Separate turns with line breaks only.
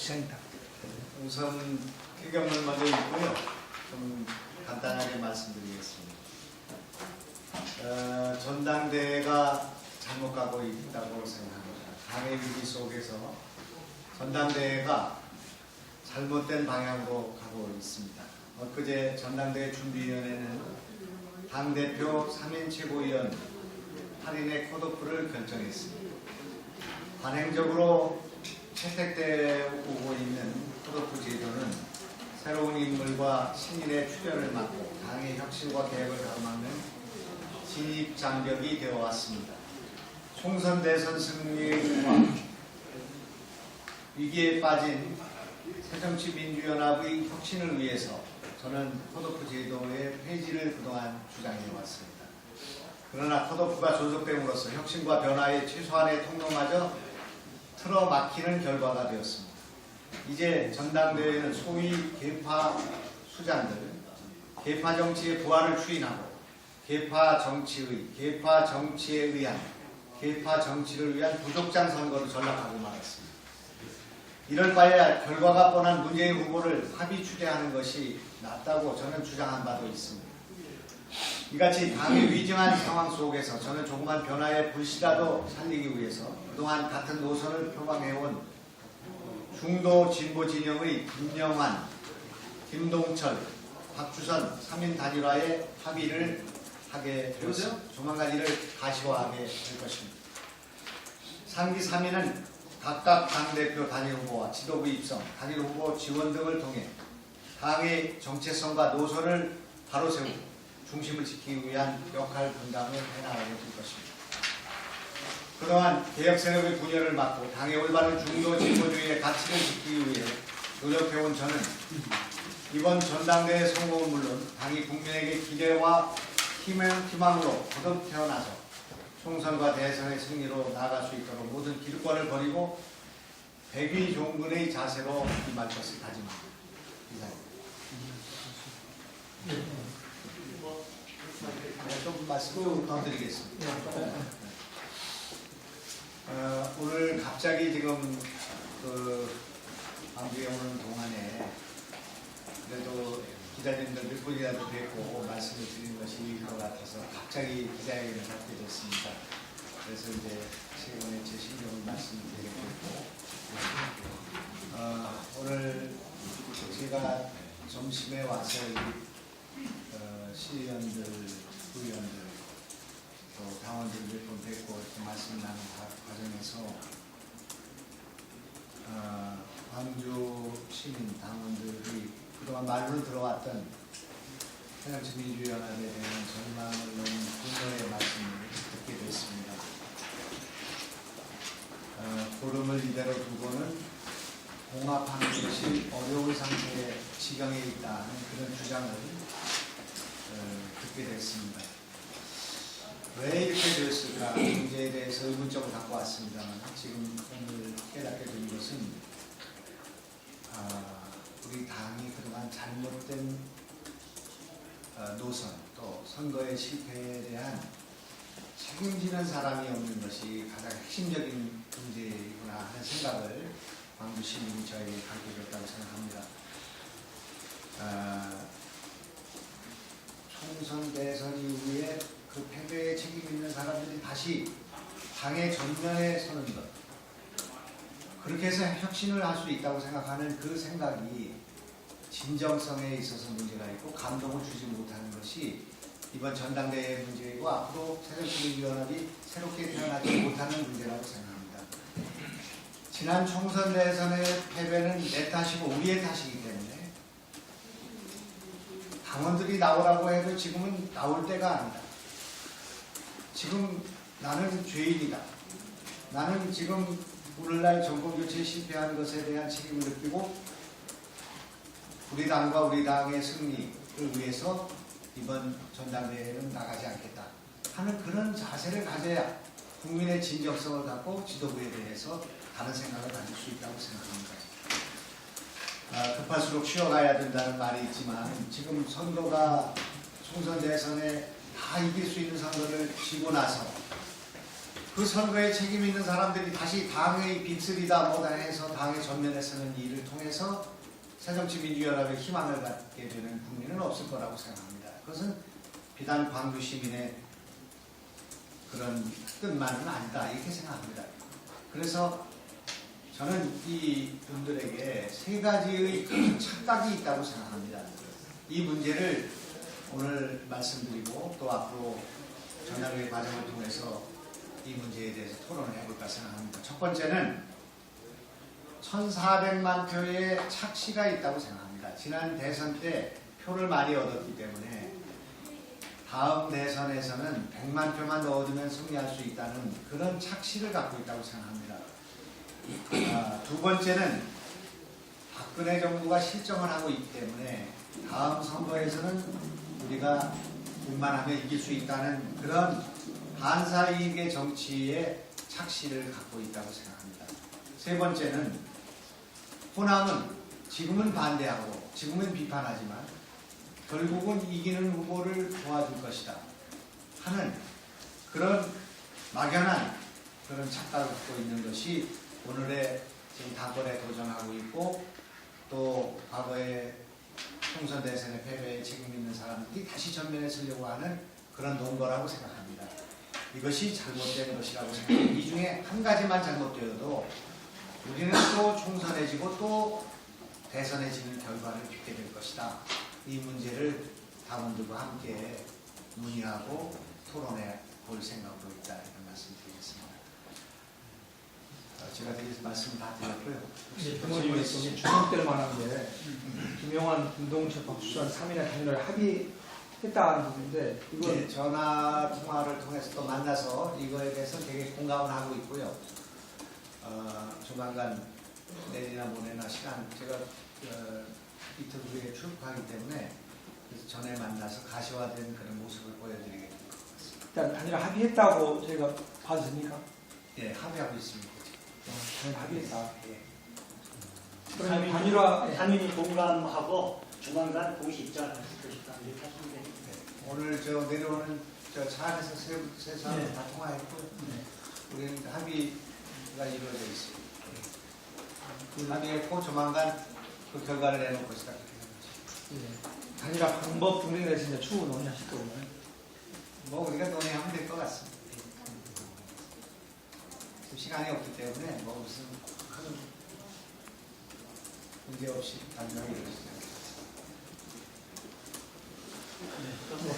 시간이다.
우선 폐경을 먼저 읽고요. 좀 간단하게 말씀드리겠습니다. 어, 전당대회가 잘못 가고 있다고 생각합니다. 당의 위기 속에서 전당대회가 잘못된 방향으로 가고 있습니다. 엊그제 전당대회 준비위원회는 당대표 3인 최고위원 할인의 컷오프를 결정했습니다. 관행적으로 채택되고 있는 컷오프 제도는 새로운 인물과 신인의 출연을 막고 당의 혁신과 개혁을 가로막는 진입 장벽이 되어 왔습니다. 총선 대선 승리와 위기에 빠진 새정치민주연합의 혁신을 위해서 저는 컷오프 제도의 폐지를 그동안 주장해 왔습니다. 그러나 컷오프가 존속됨으로써 혁신과 변화의 최소한의 통로마저 틀어막히는 결과가 되었습니다. 이제 전당대회는 소위 개파 수장들, 개파 정치의 부활을 추인하고 개파 정치의, 개파 정치에 의한, 개파 정치를 위한 부족장 선거로 전락하고 말았습니다. 이럴 바에 결과가 뻔한 문재인 후보를 합의 추대하는 것이 낫다고 저는 주장한 바도 있습니다. 이같이 당이 위중한 상황 속에서 저는 조그만 변화의 불씨라도 살리기 위해서 그동안 같은 노선을 표방해온 중도 진보 진영의 김영환, 김동철, 박주선 3인 단일화에 합의를 하게 되었습니다. 조만간 이를 가시화하게 될 것입니다. 상기 3인은 각각 당대표 단일 후보와 지도부 입성, 단일 후보 지원 등을 통해 당의 정체성과 노선을 바로 세우고 중심을 지키기 위한 역할 분담을 해나가게 될 것입니다. 그동안 개혁 세력의 분열을 막고 당의 올바른 중도 진보주의의 가치를 지키기 위해 노력해온 저는 이번 전당대회 성공은 물론 당이 국민에게 기대와 희망, 희망으로 거듭 태어나서 총선과 대선의 승리로 나아갈 수 있도록 모든 기득권을 버리고 백위 종군의 자세로 임할 것을 다짐합니다. 이상입니다. 네, 좀 말씀 더 드리겠습니다. 어, 오늘 갑자기 지금 그 광주에 오는 동안에 그래도 기자님들 몇 분이라도 뵙고 말씀을 드리는 것이 것 같아서 갑자기 기자회견을 갖게 됐습니다. 그래서 이제 최근에 제 신경을 말씀드리게 됐고 어, 오늘 제가 점심에 와서 시의원들, 부의원들 또 당원들 몇 분 뵙고 이렇게 말씀 과- 과정에서 어, 광주 시민 당원들이 그동안 말로 들어왔던 새정치민주연합에 대한 전망을 놓은 분노의 말씀을 듣게 됐습니다. 어, 고름을 이대로 두고는 공합하는 것이 어려운 상태에 지경에 있다는 그런 주장을 어, 듣게 됐습니다. 왜 이렇게 되었을까 문제에 대해서 의문점을 갖고 왔습니다만 지금 오늘 깨닫게 된 것은 아, 우리 당이 그동안 잘못된 어, 노선 또 선거의 실패에 대한 책임지는 사람이 없는 것이 가장 핵심적인 문제이구나 하는 생각을 광주 시민이 저에게 가르쳐줬다고 생각합니다. 아, 총선 대선 이후에 그 패배에 책임 있는 사람들이 다시 당의 전면에 서는 것. 그렇게 해서 혁신을 할 수 있다고 생각하는 그 생각이 진정성에 있어서 문제가 있고 감동을 주지 못하는 것이 이번 전당대회 문제이고 앞으로 새정치민주연합이 새롭게 태어나지 못하는 문제라고 생각합니다. 지난 총선 대선의 패배는 내 탓이고 우리의 탓이기 때문에 당원들이 나오라고 해도 지금은 나올 때가 아니다. 지금 나는 죄인이다. 나는 지금 오늘날 정권 교체에 실패한 것에 대한 책임을 느끼고 우리 당과 우리 당의 승리를 위해서 이번 전당대회는 나가지 않겠다 하는 그런 자세를 가져야 국민의 진정성을 갖고 지도부에 대해서 다른 생각을 가질 수 있다고 생각합니다. 아, 급할수록 쉬어가야 된다는 말이 있지만 지금 선거가 총선 대선에 다 이길 수 있는 선거를 지고 나서 그그 선거에 책임 있는 사람들이 다시 당의 빅스리다 뭐다 해서 당의 전면에 서는 일을 통해서 새정치민주연합에 희망을 갖게 되는 국민은 없을 거라고 생각합니다. 그것은 비단 광주 시민의 그런 뜻만은 아니다 이렇게 생각합니다. 그래서 저는 이 분들에게 세 가지의 큰 착각이 있다고 생각합니다. 이 문제를 오늘 말씀드리고 또 앞으로 전략의 과정을 통해서 이 문제에 대해서 토론을 해볼까 생각합니다. 첫 번째는 1,400만 표의 착시가 있다고 생각합니다. 지난 대선 때 표를 많이 얻었기 때문에 다음 대선에서는 100만 표만 더 얻으면 승리할 수 있다는 그런 착시를 갖고 있다고 생각합니다. 아, 두 번째는 박근혜 정부가 실정을 하고 있기 때문에 다음 선거에서는 우리가 분만하면 이길 수 있다는 그런 반사이익의 정치의 착시를 갖고 있다고 생각합니다. 세 번째는 호남은 지금은 반대하고 지금은 비판하지만 결국은 이기는 후보를 도와줄 것이다 하는 그런 막연한 그런 착각을 갖고 있는 것이 오늘의 지금 당권에 도전하고 있고 또 과거에 총선 대선의 패배에 책임 있는 사람들이 다시 전면에 서려고 하는 그런 논거라고 생각합니다. 이것이 잘못된 것이라고 생각합니다. 이 중에 한 가지만 잘못되어도 우리는 또 총선에 지고 또 대선에 지는 결과를 빚게 될 것이다. 이 문제를 당원들과 함께 논의하고 토론해 볼 생각으로 있다. 이런 말씀 드리겠습니다. 어, 제가 드릴 말씀 다 드렸고요.
부모님이 이제 주목될 만한 게 김영환 김동철 박수환 3인의 단일화를 합의했다는 부분인데 이건
네, 전화 통화를 통해서 또 만나서 이거에 대해서 되게 공감을 하고 있고요. 어, 조만간 내일이나 모레나 시간 제가 어, 이틀 후에 출국하기 때문에 그래서 전에 만나서 가시화된 그런 모습을 같습니다.
일단 단일화 합의했다고 저희가 봐도 됩니까?
예, 합의하고 있습니다.
어, 단일화
당연히-
단일화 예.
당연히 공감하고 조만간 공식 입장을 하실 것이다 이렇게 하시면.
네. 오늘 저 내려오는 저 차 안에서 세, 세 사람
네.
다 통화했고요.
네.
우리는 합의가 이루어져 있습니다.
그
합의했고 조만간 그 결과를 내놓을 것이다. 그렇게 생각합니다.
예. 단일화 방법 등등에 대해서 이제 추후 논의하실 거고요.
뭐 우리가 논의하면 될 것 같습니다. 지금 시간이 없기 때문에 뭐 무슨 큰 문제 없이 단명히
뭐